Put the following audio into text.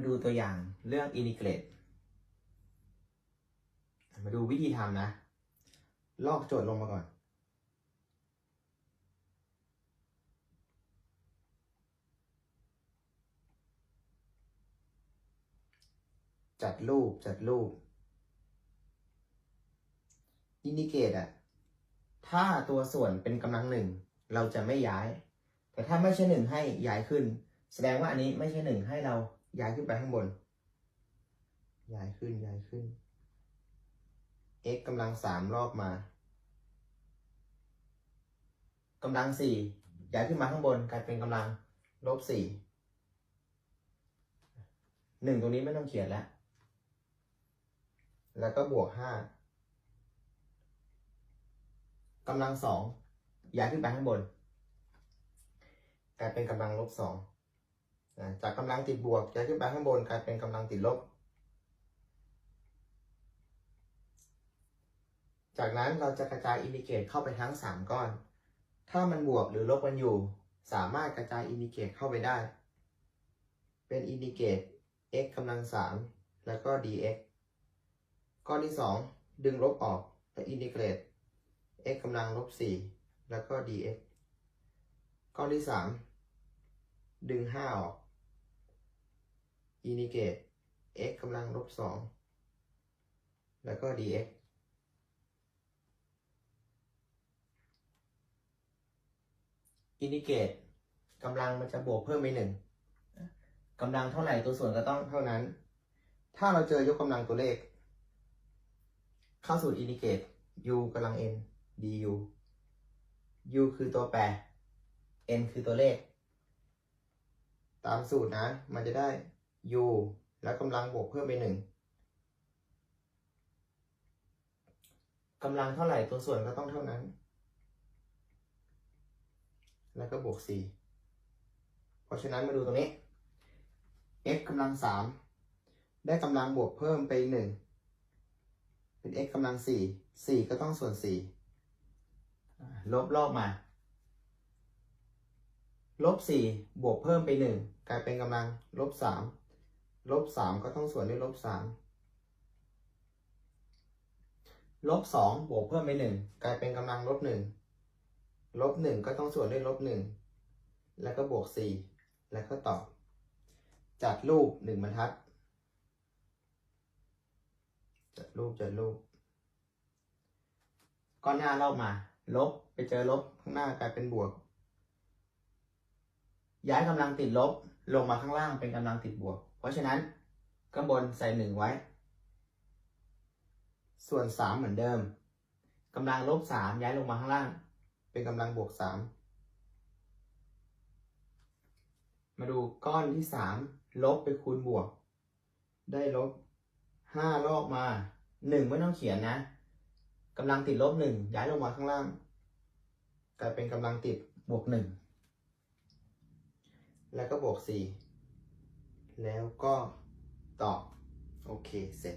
มาดูตัวอย่างเรื่องอินทิเกรตมาดูวิธีทำนะ ลอกโจทย์ลงมาก่อน จัดรูปจัดรูป อินดิเกตอะถ้าตัวส่วนเป็นกำลังหนึ่ง เราจะไม่ย้าย แต่ถ้าไม่ใช่หนึ่งให้ย้ายขึ้น แสดงว่าอันนี้ไม่ใช่หนึ่งให้เรา ย้ายขึ้นไปข้างบน ย้ายขึ้น ย้ายขึ้น x กำลังสามรอบมากำลังสี่ย้ายขึ้นมาข้างบนกลายเป็นกำลังลบสี่หนึ่งตรงนี้ไม่ต้องเขียนแล้ว แล้วก็บวกห้ากำลังสองย้ายขึ้นไปข้างบนกลายเป็นกำลังลบสอง จากกำลังติดบวกย้ายขึ้นไปข้างบนกลายเป็นกำลังติดลบ จากนั้นเราจะกระจายอินดิเกตเข้าไปทั้ง 3 ก้อน ถ้ามันบวกหรือลบกันอยู่ สามารถกระจายอินดิเกตเข้าไปได้ เป็นอินดิเกต x กำลัง3แล้วก็ dx ก้อนที่ 2 ดึงลบออกและอินดิเกรต x กำลังลบ4แล้วก็ dx ก้อนที่ 3 ดึง 5 ออก อินิเกต x กำลังลบ2แล้วก็ dx อินิเกตกำลังมันจะบวกเพิ่มไปหนึ่งกำลังเท่าไหร่ตัวส่วนก็ต้องเท่านั้น ถ้าเราเจอยกกำลังตัวเลข เข้าสู่อินิเกต u กำลัง n du u คือตัวแปร n คือตัวเลข ตามสูตรนะ มันจะได้ u แล้วกำลังบวกเพิ่มไปหนึ่งกำลังเท่าไหร่ตัวส่วนก็ต้องเท่านั้น แล้วก็บวก 4 เพราะฉะนั้นมาดูตรงนี้ x กำลัง 3 ได้กำลังบวกเพิ่มไป 1 เป็น x กำลัง 4 4 ก็ต้องส่วน 4 ลบรอบมา ลบ 4 บวกเพิ่มไป 1 กลายเป็นกำลังลบ 3 ลบ3ก็ต้องส่วนด้วยลบ3ลบ2บวกเพิ่มไป1กลายเป็นกำลังลบ1ลบหนึ่งก็ต้องส่วนด้วยลบหนึ่งแล้วก็บวกสี่แล้วก็ตอบ จัดรูปหนึ่งบรรทัด จัดรูปจัดรูปก้อนหน้าเล่ามา ลบไปเจอลบข้างหน้ากลายเป็นบวก ย้ายกำลังติดลบ ลงมาข้างล่างเป็นกำลังติดบวก เพราะฉะนั้นข้างบนใส่หนึ่งไว้ ส่วนสามเหมือนเดิมกำลังลบสามย้ายลงมาข้างล่าง เป็นกำลังบวกสามมาดูก้อนที่สามลบไปคูณบวก ได้ลบห้าลอกมาหนึ่งไม่ต้องเขียนนะกำลังติดลบหนึ่งย้ายลงมาข้างล่างกลายเป็นกำลังติดบวกหนึ่งแล้วก็บวกสี่ แล้วก็ตอบ โอเค เสร็จ